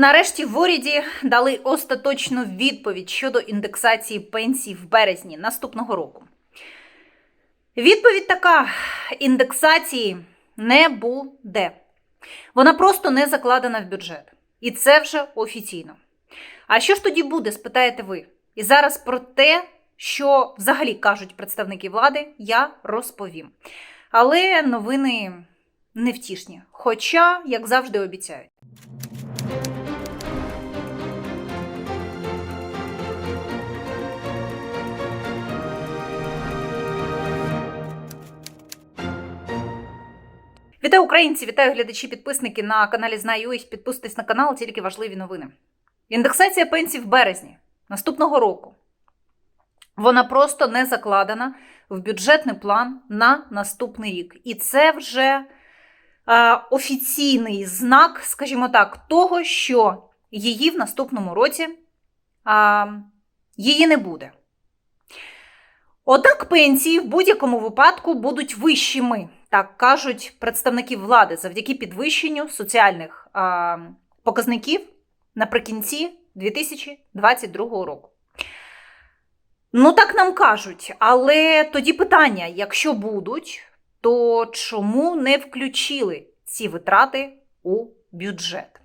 Нарешті в уряді дали остаточну відповідь щодо індексації пенсій в березні наступного року. Відповідь така: індексації не буде. Вона просто не закладена в бюджет. І це вже офіційно. А що ж тоді буде, спитаєте ви? І зараз про те, що взагалі кажуть представники влади, я розповім. Але новини невтішні. Хоча, як завжди, обіцяють. Вітаю українці, вітаю глядачі, підписники на каналі Знаю їх. Підписуйтесь на канал, тільки важливі новини. Індексація пенсій в березні наступного року. Вона просто не закладена в бюджетний план на наступний рік. І це вже е, офіційний знак, скажімо так, того, що її в наступному році е, її не буде. Однак пенсії в будь-якому випадку будуть вищими, так кажуть представники влади, завдяки підвищенню соціальних а, показників наприкінці 2022 року. Ну, так нам кажуть, але тоді питання: якщо будуть, то чому не включили ці витрати у бюджет?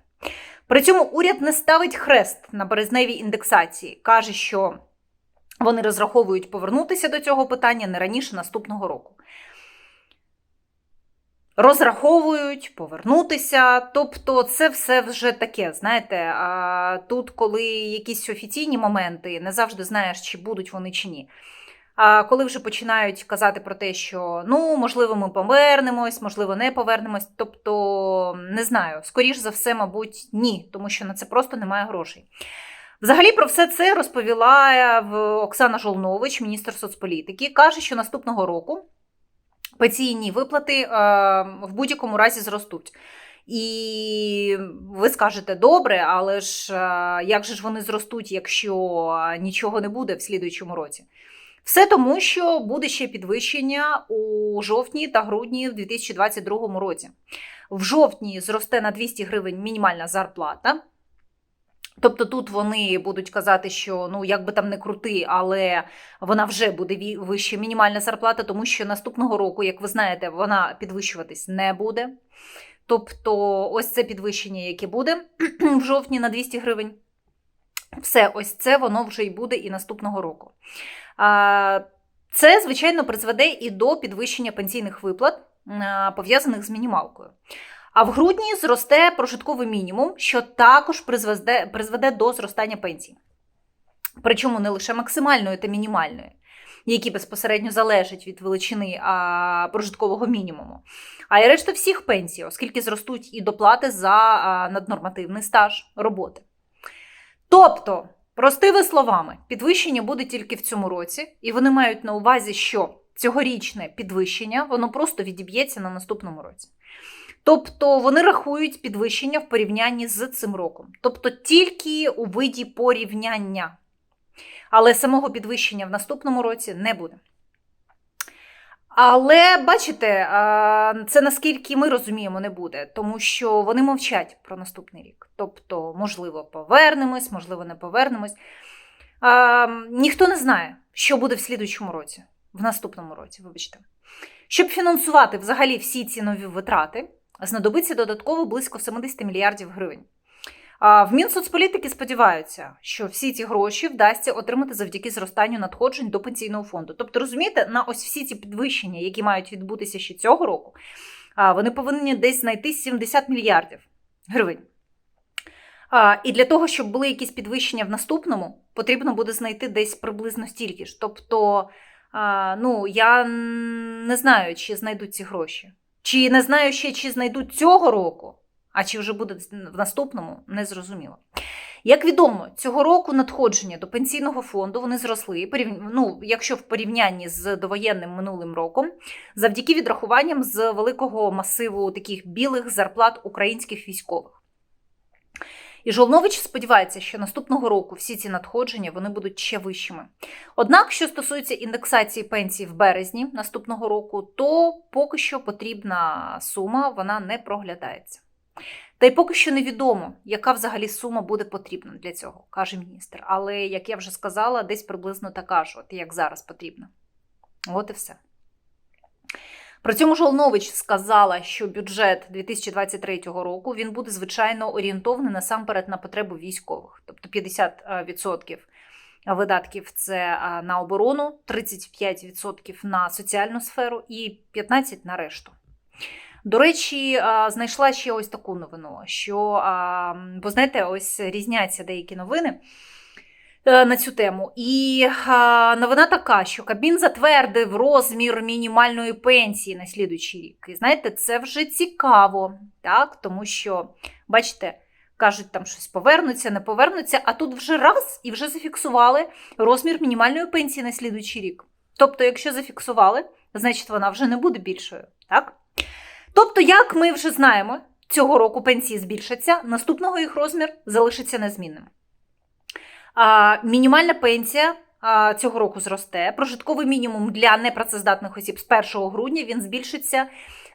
При цьому уряд не ставить хрест на березневій індексації, каже, що вони розраховують повернутися до цього питання не раніше наступного року. Розраховують повернутися, тобто це все вже таке, знаєте. А тут, коли якісь офіційні моменти, не завжди знаєш, чи будуть вони чи ні. А коли вже починають казати про те, що ну, можливо, ми повернемось, можливо, не повернемось. Тобто, не знаю, скоріш за все, мабуть, ні, тому що на це просто немає грошей. Взагалі про все це розповіла в Оксана Жолнович, міністр соцполітики. Каже, що наступного року пенсійні виплати е, в будь-якому разі зростуть. І ви скажете добре, але ж е, як же ж вони зростуть, якщо нічого не буде в слідуючому році? Все тому, що буде ще підвищення у жовтні та грудні в 2022 році. В жовтні зросте на 200 гривень мінімальна зарплата. Тобто тут вони будуть казати, що ну як би там не крути, але вона вже буде вище мінімальна зарплата, тому що наступного року, як ви знаєте, вона підвищуватись не буде. Тобто, ось це підвищення, яке буде в жовтні на 200 гривень. Все, ось це воно вже й буде і наступного року. Це, звичайно, призведе і до підвищення пенсійних виплат, пов'язаних з мінімалкою. А в грудні зросте прожитковий мінімум, що також призведе, призведе до зростання пенсій. Причому не лише максимальної та мінімальної, які безпосередньо залежать від величини а, прожиткового мінімуму, а й решта всіх пенсій, оскільки зростуть і доплати за а, наднормативний стаж роботи. Тобто, простими словами, підвищення буде тільки в цьому році, і вони мають на увазі, що цьогорічне підвищення воно просто відіб'ється на наступному році. Тобто вони рахують підвищення в порівнянні з цим роком. Тобто тільки у виді порівняння. Але самого підвищення в наступному році не буде. Але бачите, це наскільки ми розуміємо, не буде, тому що вони мовчать про наступний рік. Тобто, можливо, повернемось, можливо, не повернемось. Ніхто не знає, що буде в слідуючому році, в наступному році, вибачте. Щоб фінансувати взагалі всі ці нові витрати знадобиться додатково близько 70 мільярдів гривень. В Мінсоцполітики сподіваються, що всі ці гроші вдасться отримати завдяки зростанню надходжень до пенсійного фонду. Тобто, розумієте, на ось всі ці підвищення, які мають відбутися ще цього року, вони повинні десь знайти 70 мільярдів гривень. І для того, щоб були якісь підвищення в наступному, потрібно буде знайти десь приблизно стільки ж. Тобто, ну, я не знаю, чи знайдуть ці гроші. Чи не знаю ще, чи знайдуть цього року, а чи вже буде в наступному, не зрозуміло. Як відомо, цього року надходження до пенсійного фонду вони зросли, ну, якщо в порівнянні з довоєнним минулим роком, завдяки відрахуванням з великого масиву таких білих зарплат українських військових. І Жолнович сподівається, що наступного року всі ці надходження вони будуть ще вищими. Однак, що стосується індексації пенсій в березні наступного року, то поки що потрібна сума вона не проглядається. Та й поки що невідомо, яка взагалі сума буде потрібна для цього, каже міністр. Але, як я вже сказала, десь приблизно така ж, от як зараз потрібно. От і все. При цьому Жолнович сказала, що бюджет 2023 року він буде звичайно орієнтований насамперед на потребу військових, тобто 50% видатків це на оборону, 35% на соціальну сферу і 15% на решту. До речі, знайшла ще ось таку новину, що, бо знаєте, ось різняться деякі новини е, на цю тему. І а, новина така, що Кабмін затвердив розмір мінімальної пенсії на слідуючий рік. І знаєте, це вже цікаво, так? тому що, бачите, кажуть, там щось повернуться, не повернуться, а тут вже раз і вже зафіксували розмір мінімальної пенсії на слідуючий рік. Тобто, якщо зафіксували, значить вона вже не буде більшою. так? Тобто, як ми вже знаємо, цього року пенсії збільшаться, наступного їх розмір залишиться незмінним. Мінімальна пенсія цього року зросте. Прожитковий мінімум для непрацездатних осіб з 1 грудня він збільшиться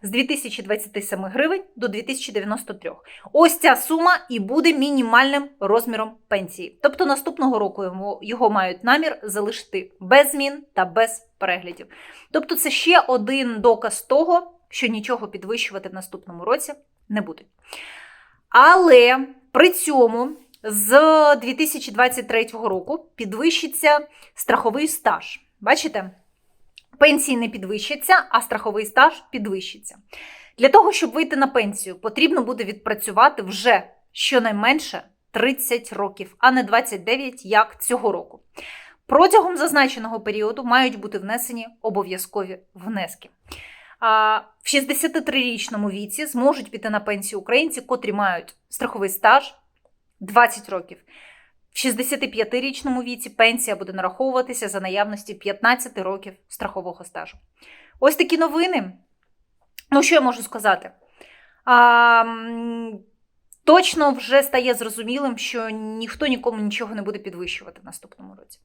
з 2027 гривень до 2093. Ось ця сума і буде мінімальним розміром пенсії. Тобто наступного року йому, його мають намір залишити без змін та без переглядів. Тобто, це ще один доказ того, що нічого підвищувати в наступному році не будуть. Але при цьому з 2023 року підвищиться страховий стаж. Бачите? Пенсії не підвищаться, а страховий стаж підвищиться. Для того, щоб вийти на пенсію, потрібно буде відпрацювати вже щонайменше 30 років, а не 29, як цього року. Протягом зазначеного періоду мають бути внесені обов'язкові внески. А В 63-річному віці зможуть піти на пенсію українці, котрі мають страховий стаж 20 років. В 65-річному віці пенсія буде нараховуватися за наявності 15 років страхового стажу. Ось такі новини. Ну, що я можу сказати? А, точно вже стає зрозумілим, що ніхто нікому нічого не буде підвищувати в наступному році.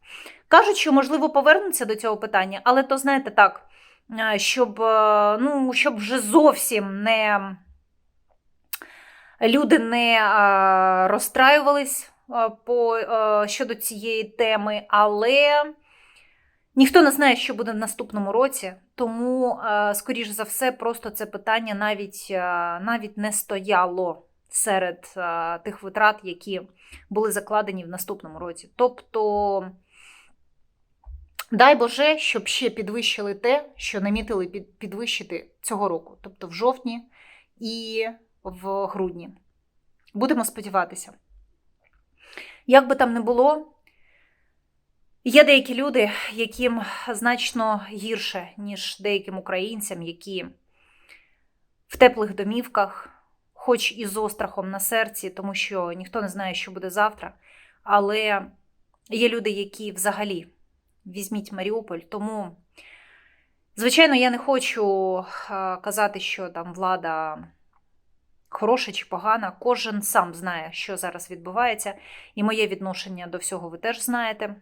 Кажуть, що можливо повернуться до цього питання, але то знаєте так, щоб, е, ну, щоб вже зовсім не люди не розстраювались по, щодо цієї теми, але ніхто не знає, що буде в наступному році, тому, скоріш за все, просто це питання навіть, навіть не стояло серед тих витрат, які були закладені в наступному році. Тобто. Дай Боже, щоб ще підвищили те, що намітили під- підвищити цього року, тобто в жовтні і в грудні. Будемо сподіватися. Як би там не було, є деякі люди, яким значно гірше, ніж деяким українцям, які в теплих домівках, хоч і з острахом на серці, тому що ніхто не знає, що буде завтра. Але є люди, які взагалі візьміть Маріуполь. Тому, звичайно, я не хочу е, казати, що там влада хороша чи погана. Кожен сам знає, що зараз відбувається, і моє відношення до всього ви теж знаєте.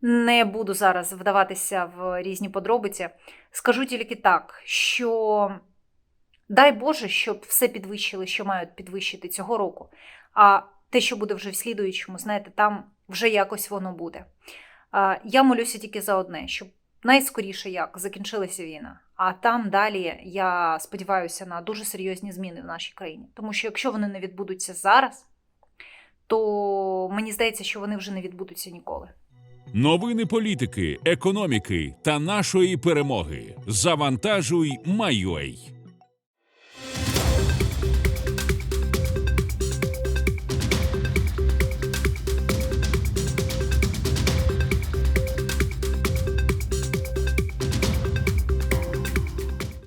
Не буду зараз вдаватися в різні подробиці. Скажу тільки так, що дай Боже, щоб все підвищили, що мають підвищити цього року. А те, що буде вже в слідуючому, знаєте, там вже якось воно буде. Я молюся тільки за одне, щоб найскоріше як закінчилася війна. А там далі я сподіваюся на дуже серйозні зміни в нашій країні. Тому що якщо вони не відбудуться зараз, то мені здається, що вони вже не відбудуться ніколи. Новини політики, економіки та нашої перемоги. Завантажуй, Майой.